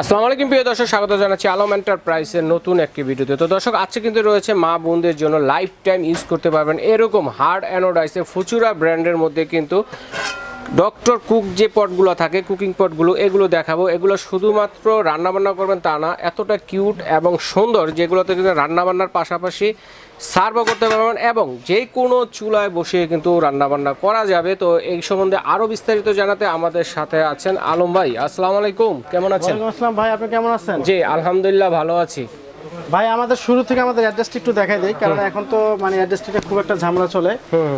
আসসালামু আলাইকুম, প্রিয় দর্শক, স্বাগত জানাচ্ছি আলম এন্টারপ্রাইজের নতুন একটি ভিডিওতে। তো দর্শক, আজকে কিন্তু রয়েছে মা বোনদের জন্য লাইফ টাইম ইউজ করতে পারবেন এরকম হার্ড অ্যানোডাইসে ফুচুরা ব্র্যান্ডের মধ্যে কিন্তু ডক্টর কুক যে পটগুলো থাকে কুকিং পটগুলো এগুলো দেখাবো। এগুলো শুধুমাত্র রান্নাবান্না করবেন তা না, এতটা কিউট এবং সুন্দর, যেগুলোতে কিন্তু রান্নাবান্নার পাশাপাশি সার্ভও করতে পারবেন এবং যে কোনো চুলায় বসে কিন্তু রান্নাবান্না করা যাবে। তো এই সম্বন্ধে আরও বিস্তারিত জানাতে আমাদের সাথে আছেন আলম ভাই। আসসালামু আলাইকুম। কেমন আছেন? আসসালাম ভাই আপনি কেমন আছেন? জি আলহামদুলিল্লাহ ভালো আছি। ভাই আমাদের শুরু থেকে আমাদের অ্যাড্রেসটা একটু দেখাই দেই কারণ এখন তো মানে অ্যাড্রেসটা খুব একটা ঝামেলা চলে।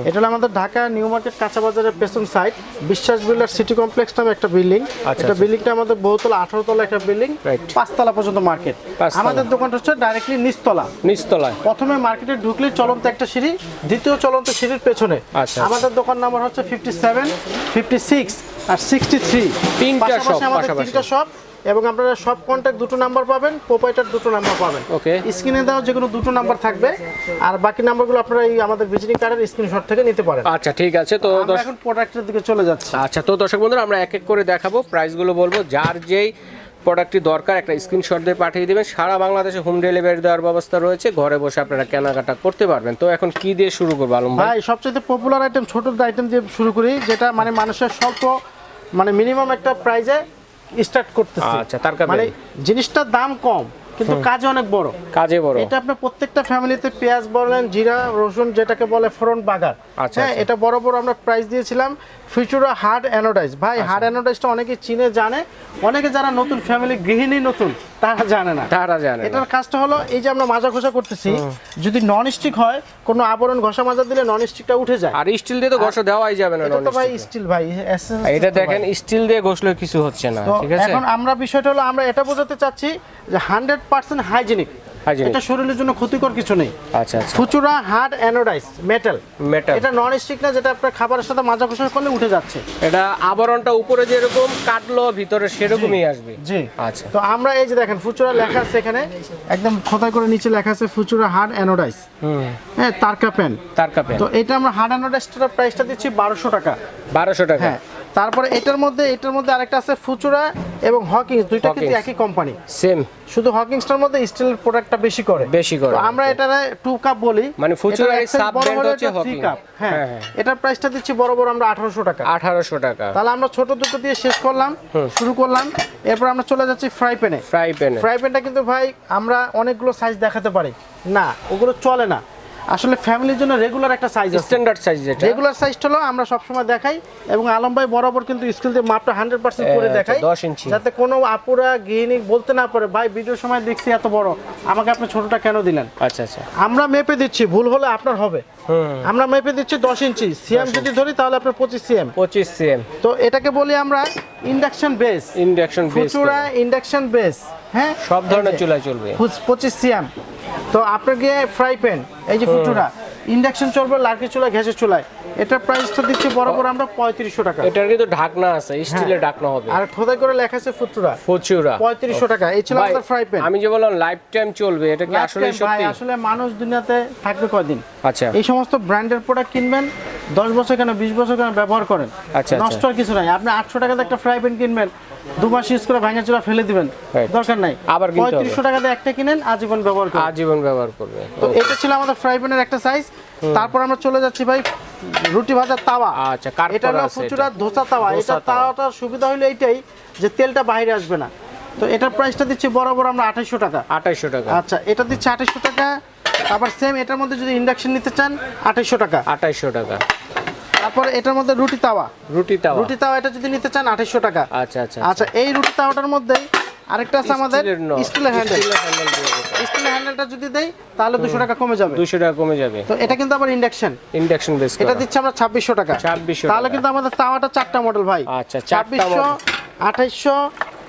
এটা হলো আমাদের ঢাকা নিউ মার্কেট কাঁচা বাজারের পেছন সাইড বিশ্বাস বিল্ডার সিটি কমপ্লেক্স নামে একটা বিল্ডিং আচ্ছা, এটা আচ্ছা। বিল্ডিংটা আমাদের বহুতলা আঠারো তলা একটা বিল্ডিং. পাঁচতলা পর্যন্ত মার্কেট আমাদের দোকানটা হচ্ছে ডাইরেক্টলি নিচতলা। নিচতলায়। প্রথমে মার্কেটে ঢুকলে চলন্ত একটা সিঁড়ি দ্বিতীয় চলন্ত সিঁড়ির পেছনে। আচ্ছা। আমাদের দোকান নাম্বার হচ্ছে ফিফটি সেভেন ফিফটি সিক্স আর সিক্সটি থ্রি তিনটা পাশাপাশি। তিনটা শপ এবং আপনারা সব কন্ট্যাক্ট দুটো নাম্বার পাবেন প্রোপাইটার দুটো নাম্বার পাবেন। ওকে স্ক্রিনে দেওয়া যে কোনো দুটো নাম্বার থাকবে আর বাকি নাম্বারগুলো আপনারা এই আমাদের ভিজিটিং কার্ডের স্ক্রিনশট থেকে নিতে পারেন। আচ্ছা ঠিক আছে তো আমরা এখন প্রোডাক্টের দিকে চলে যাচ্ছি। আচ্ছা তো দর্শক বন্ধুরা আমরা এক এক করে দেখাবো প্রাইসগুলো বলব যার যেই প্রোডাক্টটি দরকার একটা স্ক্রিনশট দিয়ে পাঠিয়ে দেবেন। সারা বাংলাদেশে হোম ডেলিভারি দেওয়ার ব্যবস্থা রয়েছে ঘরে বসে আপনারা কেনাকাটা করতে পারবেন। তো এখন কি দিয়ে শুরু করব আলম ভাই? ভাই সবচেয়ে পপুলার আইটেম ছোট আইটেম দিয়ে শুরু করি যেটা মানে মানুষের স্বল্প মানে মিনিমাম একটা প্রাইজে স্টার্ট করতেছে। আচ্ছা, তার? মানে জিনিসটার দাম কম কিন্তু কাজে অনেক বড়। কাজে বড়। এটা আপনার প্রত্যেকটা ফ্যামিলিতে পেঁয়াজ বলেন জিরা রসুন যেটাকে বলে ফোড়ন বাগার। আচ্ছা, হ্যাঁ আচ্ছা। এটা বড় বড় আমরা প্রাইস দিয়েছিলাম। ফিউচারা হার্ড অ্যানোডাইজ ভাই আচ্ছা। হার্ড অ্যানোডাইজটা অনেকে চিনে জানে অনেকে যারা নতুন ফ্যামিলি গৃহিণী নতুন তারা জানে না। তারা জানে এটার কাজটা হলো এই যে আমরা মাজা ঘষা করতেছি যদি নন স্টিক হয় কোনো আবরণ ঘষা মাজা দিলে নন স্টিকটা উঠে যায়। আর স্টিল দিয়ে তো ঘষা দেওয়াই যাবে না এটা তো ভাই স্টিল ভাই এটা দেখেন স্টিল দিয়ে ঘষলে কিছু হচ্ছে না ঠিক আছে? এখন আমরা বিষয়টা হলো আমরা এটা বোঝাতে চাচ্ছি যে হান্ড্রেড পার্সেন্ট হাইজেনিক Hygienic। এটা শরীরের জন্য ক্ষতিকর কিছু নেই। আচ্ছা আচ্ছা। Futura hard anodize metal. Metal এটা নন স্টিক না যেটা আপনার খাবারের সাথে মাজা কষা করলে উঠে যাচ্ছে। এটা আবরণটা উপরে যেরকম কাটলো ভিতরে সেরকমই আসবে। জি। আচ্ছা। তো আমরা এই যে দেখেন ফুচুরা লেখা আছে এখানে। একদম খোদাই করে নিচে লেখা আছে ফুচুরা হার্ড অ্যানোডাইজ হুম। হ্যাঁ তারকা পেন। তারকা কাপে তো এটা আমরা হার্ড অ্যানোডাইজটার প্রাইসটা দিচ্ছি বারোশো টাকা। বারোশো টাকা। হ্যাঁ তারপরে এটার মধ্যে এটার মধ্যে আরেকটা আছে ফুচুরা এবং হকিংস দুইটা কিন্তু একই কোম্পানি সেম শুধু হকিংসটার মধ্যে স্টিলের প্রোডাক্টটা বেশি করে। বেশি করে। আমরা এটারে টু কাপ বলি। মানে বড় brand হলে হচ্ছে এটা three হকিং। cup, হ্যাঁ হ্যাঁ, হ্যাঁ। এটার প্রাইসটা দিচ্ছি বড় বড় আমরা আঠারোশো টাকা। আঠারোশো টাকা। তাহলে আমরা ছোট দুটো দিয়ে শেষ করলাম শুরু করলাম। এরপর আমরা চলে যাচ্ছি ফ্রাই প্যানে ফ্রাই প্যানে ফ্রাই প্যানটা কিন্তু ভাই আমরা অনেকগুলো সাইজ দেখাতে পারি। না ওগুলো চলে না। আসলে ফ্যামিলির জন্য রেগুলার একটা সাইজ স্ট্যান্ডার্ড সাইজ যেটা। রেগুলার সাইজটা হলো আমরা সবসময় দেখাই এবং আলম ভাই বরাবর কিন্তু স্কিল দিয়ে মাপটা হান্ড্রেড পার্সেন্ট করে আচ্ছা, দেখাই। 10 ইঞ্চি। যাতে কোনো আপুরা গৃহিণী বলতে না পারে ভাই ভিডিওর সময় দেখছি এত বড়। আমাকে আপনি ছোটটা কেন দিলেন? আচ্ছা আচ্ছা। আমরা মেপে দিচ্ছি ভুল হলে আপনার হবে। আমরা মেপে দিচ্ছি দশ ইঞ্চি। সিএম যদি ধরি তাহলে আপনার পঁচিশ সিএম পঁচিশ সিএম তো এটাকে বলি আমরা induction base induction base Futura induction base হ্যাঁ? সব ধরনের চুলা চলবে। পঁচিশ সিএম তো আপনাকে ফ্রাই প্যান এই যে ফুচুরা ইন্ডাকশন চলবে লার্কি চুলা গ্যাসের চুলায়। এটার প্রাইসটা দিচ্ছি বরাবর আমরা পঁয়ত্রিশশো টাকা। এটার কিন্তু ঢাকনা আছে স্টিলের ঢাকনা হবে। আর খোদাই করে লেখা আছে ফুচুরা। প্রচুরা পঁয়ত্রিশশো টাকা। এই ছিল আমাদের ফ্রাই প্যান আমি যে বললাম লাইফ টাইম চলবে এটা কি আসলে সত্যি? আসলে মানুষ দুনিয়াতে থাকবে কয়দিন? আচ্ছা। এই সমস্ত ব্র্যান্ডের প্রোডাক্ট কিনবেন দশ বছর কেন বিশ বছর কেন ব্যবহার করেন? আচ্ছা, নষ্ট আর কিছু নাই। আপনি আটশো টাকাতে একটা ফ্রাই প্যান কিনবেন দু মাস ইউজ করে ভাঙা চুলা ফেলে দিবেন দরকার নাই। আবার। পঁয়ত্রিশশো টাকাতে একটা কিনেন আজীবন ব্যবহার করেন আজীবন ব্যবহার করবে। তো এটা ছিল আমাদের ফ্রাই প্যানের একটা সাইজ তারপর আমরা চলে যাচ্ছি ভাই রুটি ভাজার তাওয়া। আচ্ছা এটা হলো এটা। ধোসা তাওয়া। এটা তাওয়াটার সুবিধা হলো এইটাই যে তেলটা বাইরে আসবে না। তো এটার প্রাইসটা দিচ্ছি বরাবর আমরা আঠাইশশো টাকা। আঠাইশশো টাকা। আচ্ছা এটা দিচ্ছে আঠাইশশো টাকা। আবার সেম এটার মধ্যে যদি ইন্ডাকশন নিতে চান আঠাইশশো টাকা। আঠাইশশো টাকা। তারপর এটার মধ্যে রুটি তাওয়া। রুটি তাওয়া। রুটি তাওয়া এটা যদি নিতে চান আঠাইশশো টাকা। আচ্ছা আচ্ছা আচ্ছা। এই রুটি তাওয়াটার মধ্যে আরেকটা আছে আমাদের স্টিলের হ্যান্ডেল স্টিলের হ্যান্ডেলটা যদি দেই তাহলে দুশো টাকা কমে যাবে। দুশো টাকা কমে যাবে। তো এটা কিন্তু আবার ইন্ডাকশন ইন্ডাকশন বেস এটা দিচ্ছে আমরা ছাব্বিশশো টাকা। 2600 তাহলে কিন্তু আমাদের তাওয়াটা চারটা মডেল ভাই। আচ্ছা, চারটা ছাব্বিশশো model। আঠাইশশো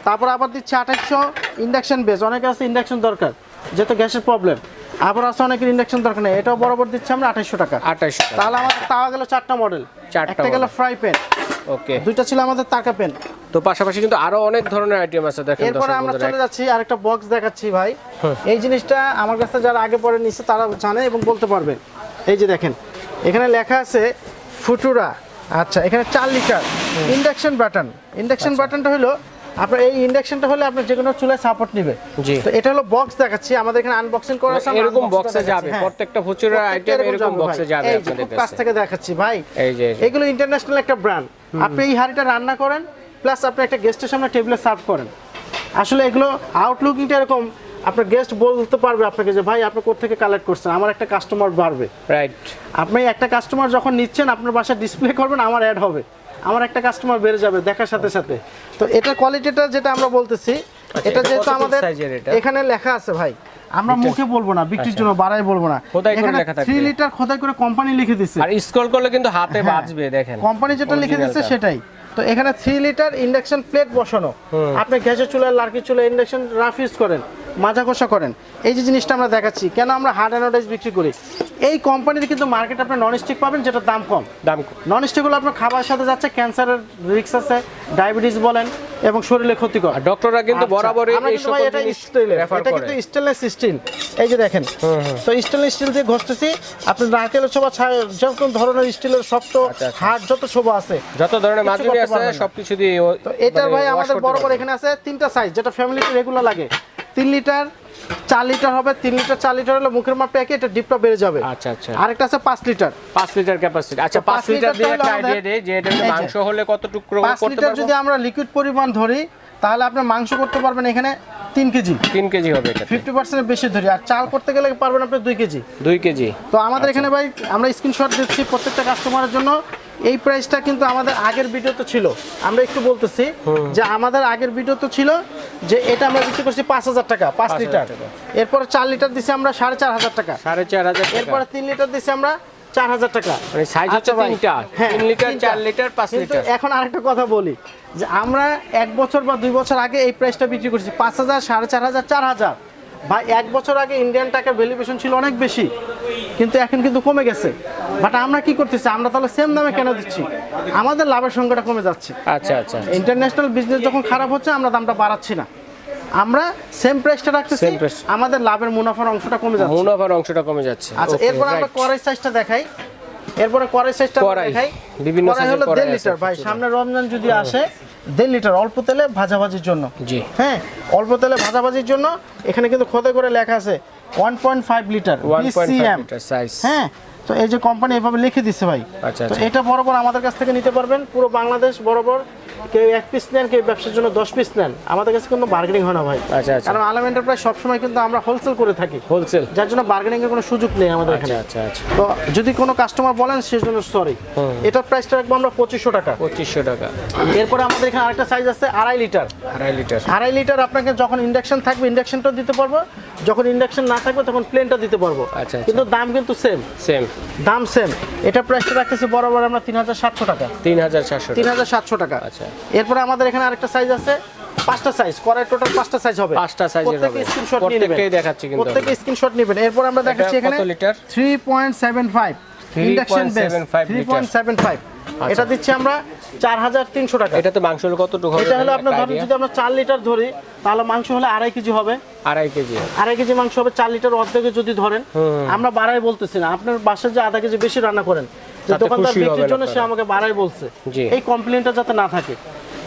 তারপর আবার দিচ্ছে আঠাইশশো। ইন্ডাকশন বেস অনেকে আছে ইন্ডাকশন দরকার যেহেতু গ্যাসের প্রবলেম আবার আছে অনেকের ইন্ডাকশন দরকার নেই। এটাও বরাবর দিচ্ছে আমরা আঠাইশশো টাকা। আঠাইশশো টাকা। তাহলে আমাদের তাওয়া গেল চারটা মডেল চারটা একটা গেল ফ্রাই প্যান ওকে। দুইটা ছিল আমাদের তাকা পেন তো পাশাপাশি কিন্তু আরও অনেক ধরনের আইটেম আছে দেখেন এরপরে আমরা চলে যাচ্ছি আরেকটা বক্স দেখাচ্ছি ভাই। এই জিনিসটা আমার কাছে যারা আগে পরে নিচ্ছে তারা জানে এবং বলতে পারবে। এই যে দেখেন এখানে লেখা আছে ফুটুরা। আচ্ছা এখানে চার লিটার ইন্ডাকশন বাটন ইন্ডাকশন বাটনটা হলো আপনার এই ইন্ডাকশনটা হলে আপনার যে কোনো চুলায় সাপোর্ট নেবে। জি। তো এটা হলো বক্স দেখাচ্ছি আমাদের এখানে আনবক্সিং করা আছে এরকম বক্সে যাবে হ্যাঁ। প্রত্যেকটা ফুচুরার আইটেম এরকম বক্সে। যাবে আপনাদের খুব কাছ। থেকে দেখাচ্ছি ভাই। এই যে এই যে। এগুলো ইন্টারন্যাশনাল একটা ব্র্যান্ড আপনি এই হাঁড়িটা রান্না করেন প্লাস আপনি একটা গেস্টের সামনে টেবিলে সার্ভ করেন। আসলে এগুলো আউটলুকিংটা এরকম আপনার গেস্ট বলতে পারবে আপনাকে যে ভাই আপনি কোথা থেকে কালেক্ট করছেন? আমার একটা কাস্টমার বাড়বে। রাইট আপনি একটা কাস্টমার যখন নিচ্ছেন আপনার বাসায় ডিসপ্লে করবেন আমার অ্যাড হবে। আমার একটা কাস্টমার বেড়ে যাবে দেখার সাথে সাথে। তো এটা কোয়ালিটিটা যেটা আমরা বলতেছি এটা এটা যেহেতু আমাদের? এখানে লেখা আছে ভাই। আমরা মুখে বলব না বিক্রির জন্য বাড়াই বলব না। আচ্ছা। এখানে লেখা থাকবে। 3 লিটার খোদাই করে কোম্পানি লিখে দিচ্ছে আর স্ক্রল করলে কিন্তু হাতে হ্যাঁ। বাজবে দেখেন। কোম্পানি যেটা লিখে দিচ্ছে সেটাই। তো এখানে থ্রি লিটার ইন্ডাকশন প্লেট বসানো। আপনি গ্যাসের চুলায় লার্কি চুলায় ইন্ডাকশন রাফ ইউজ করেন মাজা কষা করেন। এই যে জিনিসটা আমরা দেখাচ্ছি কেন আমরা হার্ড অ্যানোডাইজ বিক্রি করি? এই কোম্পানির কিন্তু মার্কেট আপনি নন স্টিক পাবেন যেটা দাম কম। দাম নন স্টিকগুলো আপনার খাবারের সাথে যাচ্ছে ক্যান্সারের রিস্ক আছে ডায়াবেটিস বলেন এবং শরীরে ক্ষতিকর। ডক্টররা কিন্তু আচ্ছা, বরাবরই এই সকল এটা স্টিলের এটা কিন্তু স্টেনলেস স্টিল এই যে দেখেন তো স্টেনলেস স্টিল দিয়ে ঘষতেছি আপনি নারকেলের ছাই- যত ধরনের স্টিলের শক্ত আচ্ছা, আচ্ছা। যত ছোবা আছে যত ধরনের করতে আছে সবকিছু দিয়ে তো এটার মানে ভাই আমাদের বড় এখানে আছে তিনটা সাইজ যেটা ফ্যামিলিতে রেগুলার লাগে। তিন লিটার চার লিটার হবে তিন লিটার চার লিটার হলে মুখের মাপটা একই এটা ডিপটা বেড়ে যাবে। আচ্ছা আচ্ছা। আরেকটা আছে পাঁচ লিটার। পাঁচ লিটার ক্যাপাসিটি আচ্ছা পাঁচ লিটার দিয়ে একটা আইডিয়া দেয় যে এটা মাংস হলে কত টুকরো পাঁচ লিটার যদি আমরা লিকুইড পরিমাণ ধরি তাহলে আপনার মাংস করতে পারবেন এখানে তিন কেজি। তিন কেজি হবে এটা ফিফটি পার্সেন্ট বেশি ধরি আর চাল করতে গেলে পারবেন আপনি দুই কেজি। দুই কেজি। তো আমাদের এখানে ভাই আমরা স্ক্রিনশট দিচ্ছি প্রত্যেকটা কাস্টমারের জন্য। এই প্রাইসটা কিন্তু আমাদের আগের ভিডিও তো ছিল। আমরা একটু বলতেছি যে আমাদের আগের ভিডিও তো ছিল যে এটা আমরা বিক্রি করছি পাঁচ হাজার টাকা পাঁচ লিটার। এরপর চার লিটার দিছি আমরা সাড়ে চার হাজার টাকা। সাড়ে চার হাজার এরপর তিন লিটার দিছি আমরা চার হাজার টাকা। মানে সাইজ হচ্ছে আচ্ছা তিনটা। হ্যাঁ, তিন লিটার চার লিটার পাঁচ লিটার। এখন আরেকটা কথা বলি যে আমরা এক বছর বা দুই বছর আগে এই প্রাইসটা বিক্রি করছি পাঁচ হাজার সাড়ে চার হাজার চার হাজার। ভাই এক বছর আগে ইন্ডিয়ান টাকার ভ্যালুয়েশন ছিল অনেক বেশি কিন্তু এখন কিন্তু কমে গেছে। বাট আমরা কি করতেছি? আমরা তাহলে সেম দামে কেন দিচ্ছি? আমাদের লাভের সংখ্যাটা কমে যাচ্ছে। আচ্ছা আচ্ছা ইন্টারন্যাশনাল বিজনেস যখন খারাপ হচ্ছে আমরা দামটা বাড়াচ্ছি না। আমরা সেম প্রাইসটা রাখতেছি। আমাদের লাভের মুনাফার অংশটা কমে যাচ্ছে। মুনাফার অংশটা কমে যাচ্ছে। আচ্ছা এরপর আমরা. কড়াই সাইজটা দেখাই। এরপরে কড়াই সাইজটা। দেখাই। বিভিন্ন হলো দেড় লিটার। ভাই। সামনে রমজান যদি আসে দেড় লিটার অল্প তেলে ভাজাভাজির জন্য। জি। হ্যাঁ অল্প তেলে ভাজাভাজির জন্য এখানে কিন্তু খোদে করে লেখা আছে one point five litre litre size হ্যাঁ তো এই যে কোম্পানি এভাবে লিখে দিচ্ছে ভাই। আচ্ছা, তো আচ্ছা। এটা বরাবর আমাদের কাছ থেকে নিতে পারবেন। পুরো বাংলাদেশ বরাবর কেউ এক পিস নেন কেউ ব্যবসার জন্য দশ পিস নেন। আমাদের কাছে কিন্তু বার্গেনিং হয় না ভাই। আচ্ছা আচ্ছা। কারণ আলম এন্টারপ্রাইজ সবসময় কিন্তু আমরা হোলসেল করে থাকি। হোলসেল যার জন্য বার্গেনিং এর কোনো সুযোগ নেই আমাদের আচ্ছা এখানে। আচ্ছা আচ্ছা। তো যদি কোনো কাস্টমার বলেন সেজন্য সরি এটার প্রাইসটা রাখব আমরা পঁচিশশো টাকা। পঁচিশশো টাকা। এরপরে আমাদের এখানে আরেকটা সাইজ আছে আড়াই লিটার আড়াই লিটার আড়াই লিটার আপনাকে যখন ইন্ডাকশন থাকবে ইন্ডাকশনটা দিতে পারব। যখন ইন্ডাকশন না থাকবে তখন প্লেনটা দিতে পারব। আচ্ছা। কিন্তু দাম কিন্তু সেম সেম দাম সেম এটা প্রাইসটা রাখতেছি বরাবর আমরা তিন হাজার সাতশো টাকা। তিন হাজার চারশো তিন হাজার সাতশো টাকা। আচ্ছা। এরপরে আমাদের এখানে আরেকটা সাইজ আছে পাঁচটা সাইজ করার টোটাল পাঁচটা সাইজ হবে। পাঁচটা size এর প্রত্যেকে স্ক্রিনশট নিয়ে নেবেন। দেখাচ্ছি কিন্তু প্রত্যেকে স্ক্রিনশট নেবেন। এরপর আমরা দেখাচ্ছি কত এখানে লিটার? 3.75 ইন্ডাকশন বেস 3.75 3.75 এটা দিচ্ছি আমরা 4300 টাকা। এটাতে মাংস হলো কতটুকু হবে? এটা হলো আপনার ধরেন যদি আমরা 4 লিটার ধরি তাহলে মাংস হলে আড়াই কেজি হবে। আড়াই কেজি। আড়াই কেজি মাংস হবে চার লিটার অর্ধেকে যদি ধরেন আমরা বাড়াই বলতেছি না। আপনার বাসায় যে আধা কেজি বেশি রান্না করেন দোকানদার বিক্রির জন্য সে আমাকে বাড়াই বলছে। এই কমপ্লেনটা যাতে না থাকে।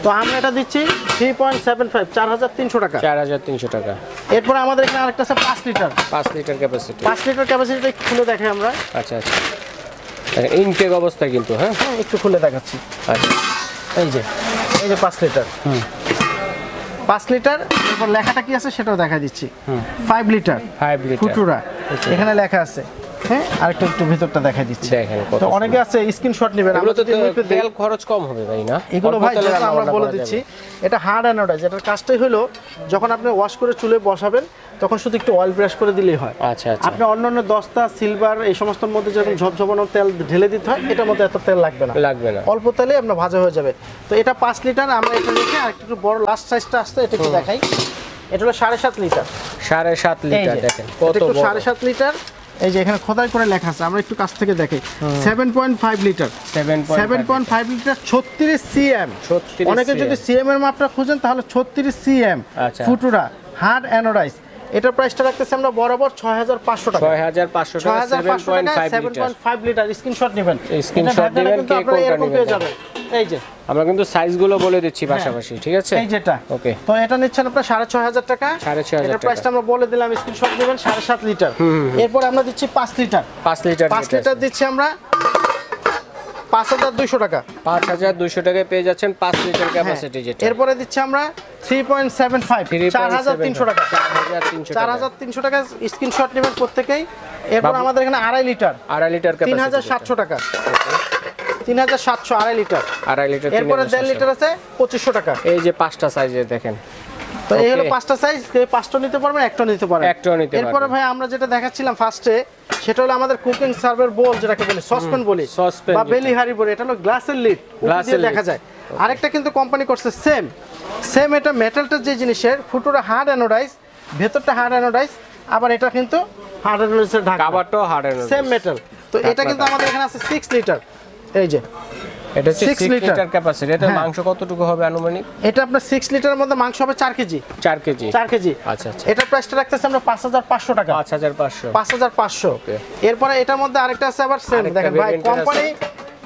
তো আমরা এটা দিচ্ছি থ্রি পয়েন্ট সেভেন ফাইভ চার হাজার তিনশো টাকা। চার হাজার তিনশো টাকা। এরপরে আমাদের এখানে আরেকটা আছে পাঁচ লিটার। পাঁচ লিটার ক্যাপাসিটি পাঁচ লিটার ক্যাপাসিটিটা খুলে দেখাই আমরা। আচ্ছা আচ্ছা। ইনটেক অবস্থা কিন্তু হ্যাঁ? হ্যাঁ একটু খুলে দেখাচ্ছি। আচ্ছা। এই যে এই যে পাঁচ লিটার। পাঁচ লিটার এরপর লেখাটা কি আছে সেটাও দেখা দিচ্ছি। Five litre five litre Futura. এখানে লেখা আছে। হ্যাঁ আরেকটু একটু ভিতরটা দেখা দিচ্ছি। দেখেন তো অনেকে আছে স্ক্রিনশট নেবেন আমরা তো তেল খরচ কম হবে ভাই না? এগুলো ভাই আমরা বলে দিচ্ছি এটা হার্ড অ্যানোডাইজ এটার কাজটাই হলো যখন আপনি ওয়াশ করে চুলে বসাবেন তখন শুধু একটু অয়েল ব্রাশ করে দিলেই হয়। আচ্ছা আচ্ছা। আপনি অন্যান্য দস্তা সিলভার এই সমস্ত মধ্যে যেরকম ঝপঝপানো তেল ঢেলে দিতে হয় এটার মধ্যে এত তেল লাগবে না। লাগবে না। অল্প তেলে আপনার ভাজা হয়ে যাবে। তো এটা পাঁচ লিটার আমরা এটা লিখে আর একটু বড় লাস্ট সাইজটা আসছে এটা একটু দেখাই। এটা হলো সাড়ে সাত লিটার। সাড়ে সাত লিটার দেখেন কত সাড়ে সাত লিটার এই যে এখানে খোদাই করে লেখা আছে আমরা একটু কাছ থেকে দেখি। Seven point five litre seven point five litre ছত্রিশ সিএম 36 অনেকে যদি সিএম এর মাপটা খুঁজেন তাহলে ছত্রিশ সিএম আচ্ছা। ফুটুরা হার্ড অ্যানোডাইজ এটার প্রাইসটা রাখতেছি আমরা বরাবর ছয় হাজার পাঁচশো টাকা ছয় হাজার পাঁচশো টাকা হাজার seven point five litre point five litre screenshot নেবেন। এটা আপনারা কোনটা এরকম পেয়ে যাবেন। এই যে। আমরা কিন্তু সাইজগুলো বলে দিচ্ছি পাশাপাশি ঠিক আছে? এই যেটা। ওকে তো এটা নিচ্ছেন আপনার সাড়ে ছয় হাজার টাকা। সাড়ে ছয় হাজার প্রাইসটা আমরা বলে দিলাম স্ক্রিনশট নেবেন সাড়ে সাত লিটার। এরপর আমরা দিচ্ছি পাঁচ লিটার। পাঁচ লিটার পাঁচ লিটার দিচ্ছি আমরা পাঁচ হাজার দুইশো টাকা। পাঁচ হাজার দুইশো টাকায় পেয়ে যাচ্ছেন পাঁচ লিটার হ্যাঁ। ক্যাপাসিটি যেটা। এরপরে দিচ্ছি আমরা থ্রি পয়েন্ট সেভেন ফাইভ চার হাজার তিনশো টাকা। চার হাজার তিনশো টাকা। স্ক্রিনশট নেবেন প্রত্যেকেই। এরপর আমাদের এখানে আড়াই লিটার। আড়াই লিটার তিন হাজার সাতশো টাকা। তিন হাজার সাতশো আড়াই লিটার। আড়াই লিটার এরপরে দেড়। লিটার আছে পঁচিশশো টাকা। এই যে পাঁচটা সাইজের দেখেন। তো এই হলো পাঁচটা সাইজ পাঁচটা নিতে পারবেন একটা নিতে পারবেন। একটাও নিতে এরপরে পারবেন। ভাই আমরা যেটা দেখাচ্ছিলাম ফার্স্টে সেটা হলো আমাদের কুকিং সার্ভের বোল যেটাকে বলি সসপ্যান বলি saucepan বা বেলি হাড়ি বলি এটা হলো গ্লাসের লিড এর দেখা যায়। আরেকটা কিন্তু কোম্পানি করছে সেম সেম এটা মেটালটার যে জিনিসের ফুটোটা হার্ড অ্যানোডাইজ ভেতরটা হার্ড অ্যানোডাইজ আবার এটা কিন্তু হার্ড অ্যানোডাইজের ঢাকা কাবারটাও হার্ডের সেম মেটাল তো এটা কিন্তু আমাদের এখানে আছে সিক্স লিটার এই যে এটা হচ্ছে 6 লিটার ক্যাপাসিটি এটা হ্যাঁ। মাংস কতটুকু হবে আনুমানিক? এটা আপনার সিক্স লিটারের মধ্যে মাংস হবে চার কেজি। চার কেজি। চার কেজি। আচ্ছা আচ্ছা। এটা প্রাইসটা রাখতেছে আমরা পাঁচ হাজার পাঁচশো টাকা। পাঁচ হাজার পাঁচশো। পাঁচ হাজার পাঁচশো। Okay. এরপরে এটার মধ্যে আরেকটা আছে আবার সেম দেখেন ভাই। কোম্পানি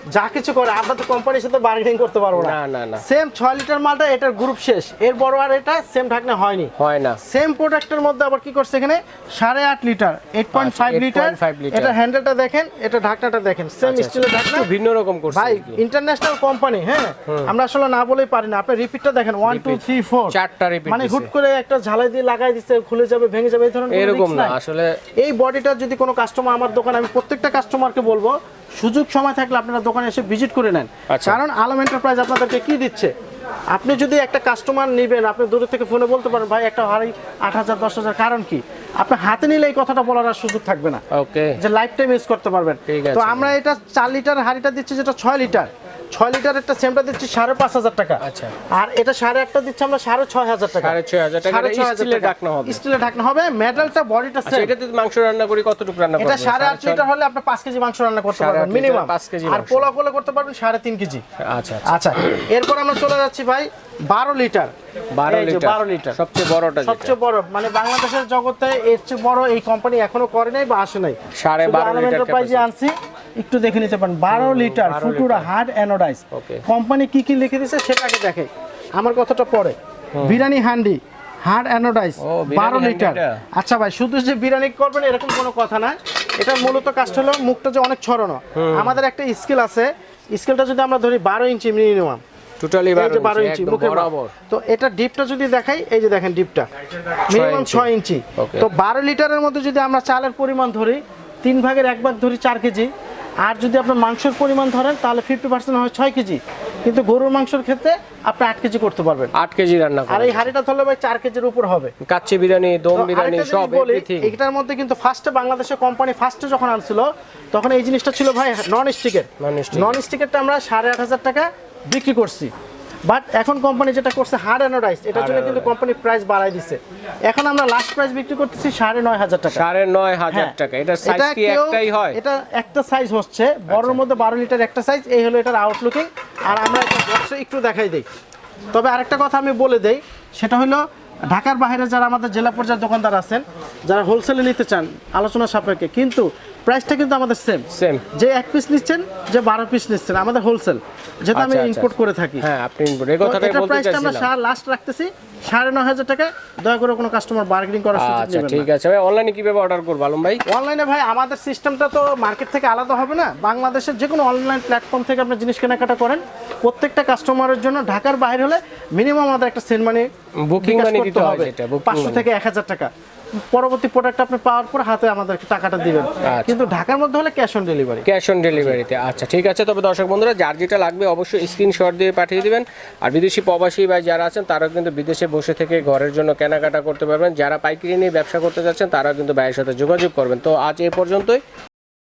যা কিছু করে আমরা তো কোম্পানির সাথে বার্গেনিং করতে পারব না। না না সেম ছয় লিটার মালটা এটার গ্রুপ শেষ। এর বড় আর এটা সেম ঢাকনা হয়নি। হয় না। সেম প্রোডাক্টের মধ্যে আবার কি করছে এখানে? সাড়ে আট লিটার এইট পয়েন্ট ফাইভ আচ্ছা, লিটার 8.5 লিটার। এটা হ্যান্ডেলটা দেখেন এটা ঢাকনাটা দেখেন সেম আচ্ছা, স্টিলের আচ্ছা। ঢাকনা। একটু ভিন্ন রকম করছে ভাই ইন্টারন্যাশনাল কোম্পানি হ্যাঁ? আমরা আসলে না বলেই পারি না। আপনি রিপিটটা দেখেন one two Repeat। Three four চারটা repeat মানে হুট করে একটা ঝালাই দিয়ে লাগাই দিচ্ছে খুলে যাবে ভেঙে যাবে এই ধরনের এরকম না আসলে এই বডিটা যদি কোনো কাস্টমার আমার দোকানে আমি প্রত্যেকটা কাস্টমারকে বলব সুযোগ সময় থাকলে আপনারা দোকানে এসে ভিজিট করে নেন। আচ্ছা। কারণ আলম এন্টারপ্রাইজ আপনাদেরকে কি দিচ্ছে? আপনি যদি একটা কাস্টমার নেবেন আপনি দূরে থেকে ফোনে বলতে পারেন ভাই একটা হাড়ি আট হাজার দশ হাজার কারণ কি? আপনি হাতে নিলে এই কথাটা বলার আর সুযোগ থাকবে না। ওকে যে লাইফ টাইম ইউজ করতে পারবেন। তো আমরা এটা চার লিটার হাড়িটা দিচ্ছি যেটা ছয় লিটার ছয় লিটার একটা সেমটা দিচ্ছি সাড়ে পাঁচ হাজার টাকা। আচ্ছা। আর এটা সাড়ে একটা দিচ্ছি আমরা সাড়ে ছয় হাজার টাকা। সাড়ে ছয় হাজার টাকা স্টিলের। ঢাকনা হবে। স্টিলের ঢাকনা হবে মেটালটা বডিটা আচ্ছা সেম এটাতে মাংস রান্না করি কতটুকু রান্না এটা সাড়ে আট লিটার হলে আপনি পাঁচ কেজি মাংস রান্না করতে পারবেন মিনিমাম পাঁচ কেজি আর। পোলা পোলা করতে পারবেন সাড়ে তিন কেজি। আচ্ছা। আচ্ছা এরপর আমরা চলে যাচ্ছি ভাই বারো লিটার। বারো লিটার। 12 লিটার। সবচেয়ে বড়টা সবচেয়ে বড়। মানে বাংলাদেশের জগতে এর চেয়ে বড় এই কোম্পানি এখনও করে নাই বা আসে নাই। সাড়ে বারো লিটার আনছি। একটু দেখে নিতে পারেন। বারো লিটার ফুটুরা হার্ড অ্যানোডাইজ. কোম্পানি কি কি লিখে দিয়েছে সেটাকে দেখে। আমার কথাটা পরে। বিরিয়ানি হান্ডি হার্ড অ্যানোডাইজ বারো লিটার। আচ্ছা ভাই শুধু যে বিরিয়ানি করবেন এরকম কোনো কথা না। এটা মূলত কাজটা হলো মুখটা যে অনেক ছড়ানো। আমাদের একটা স্কেল আছে। স্কেলটা যদি আমরা ধরি বারো ইঞ্চি মিনিমাম। টোটালি এই যে বারো ইঞ্চি মুখে বরাবর। তো এটা ডিপটা যদি দেখাই এই যে দেখেন ডিপটা। Minimum inch. ছয় ইঞ্চি তো বারো লিটারের মধ্যে যদি আমরা চালের পরিমাণ ধরি তিন ভাগের এক ভাগ ধরি চার কেজি। আর যদি আপনার মাংসের পরিমাণ ধরেন তাহলে ফিফটি পার্সেন্ট হয় ছয় কেজি। কিন্তু গরুর মাংসের ক্ষেত্রে আপনি আট কেজি করতে পারবেন। আট কেজি রান্না আর এই হাঁড়িটা ধরলে ভাই চার কেজির উপর হবে। কাচ্চি বিরিয়ানি দম বিরিয়ানি সব এভরিথিং এটার মধ্যে কিন্তু ফার্স্টে বাংলাদেশের কোম্পানি ফার্স্টে যখন আনছিল তখন এই জিনিসটা ছিল ভাই নন স্টিকের। নন স্টিকেরটা আমরা সাড়ে আট হাজার টাকা বিক্রি করছি। বাট এখন কোম্পানি যেটা করছে হার্ড অ্যানোডাইজ এটার জন্য কিন্তু কোম্পানি প্রাইস বাড়াই দিছে। এখন আমরা লাস্ট প্রাইস বিক্রি করতেছি সাড়ে নয় হাজার টাকা। সাড়ে নয় হাজার হ্যাঁ। টাকা। এটা সাইজ কি একটাই হয়? এটা একটা সাইজ হচ্ছে। বড়র মধ্যে বারো লিটার একটা সাইজ এই হলো এটার আউটলুকিং আর আমরা এটা বক্সে একটু দেখাই দিই। তবে আরেকটা কথা আমি বলে দেই সেটা হলো ঢাকার বাইরে যারা আমাদের জেলা পর্যায়ের দোকানদার আছেন যারা হোলসেলে নিতে চান আলোচনা সাপেক্ষে। কিন্তু প্রাইসটা কিন্তু আমাদের সেম সেম যে এক পিস নিচ্ছেন যে বারো পিস নিচ্ছেন আমাদের হোলসেল যেটা আমি আচ্ছা, আচ্ছা। ইম্পোর্ট করে থাকি। হ্যাঁ আপনি এই কথাটাই বলতে প্রাইসটা আমরা চাইছিলাম। লাস্ট রাখতেছি। সাড়ে নয় হাজার টাকা দয়া করে কোনো কাস্টমার বার্গেনিং করার সুযোগ আচ্ছা ঠিক আছে। ভাই অনলাইনে কীভাবে অর্ডার করব আলম ভাই? অনলাইনে ভাই আমাদের সিস্টেমটা তো মার্কেট থেকে আলাদা হবে না। বাংলাদেশের যে কোনো অনলাইন প্ল্যাটফর্ম থেকে আপনি জিনিস কেনাকাটা করেন। প্রত্যেকটা কাস্টমারের জন্য ঢাকার বাইরে হলে মিনিমাম আমাদের একটা সেন্ড মানি বুকিং money দিতে হয় পাঁচশো money। থেকে এক হাজার টাকা। পরবর্তী প্রোডাক্ট আপনি পাওয়ার পর হাতে আমাদের টাকাটা দিবেন। আচ্ছা। কিন্তু ঢাকার মধ্যে হলে cash on delivery cash on ডেলিভারিতে আচ্ছা ঠিক আছে। তবে দর্শক বন্ধুরা যার যেটা লাগবে অবশ্যই স্ক্রিনশট দিয়ে পাঠিয়ে দিবেন। আর বিদেশি প্রবাসী ভাই যারা আছেন তারাও কিন্তু বিদেশে বসে থেকে ঘরের জন্য কেনাকাটা করতে পারবেন। যারা পাইকারি নিয়ে ব্যবসা করতে যাচ্ছেন তারাও কিন্তু ভাইয়ের সাথে যোগাযোগ করবেন। তো আজ এই পর্যন্তই।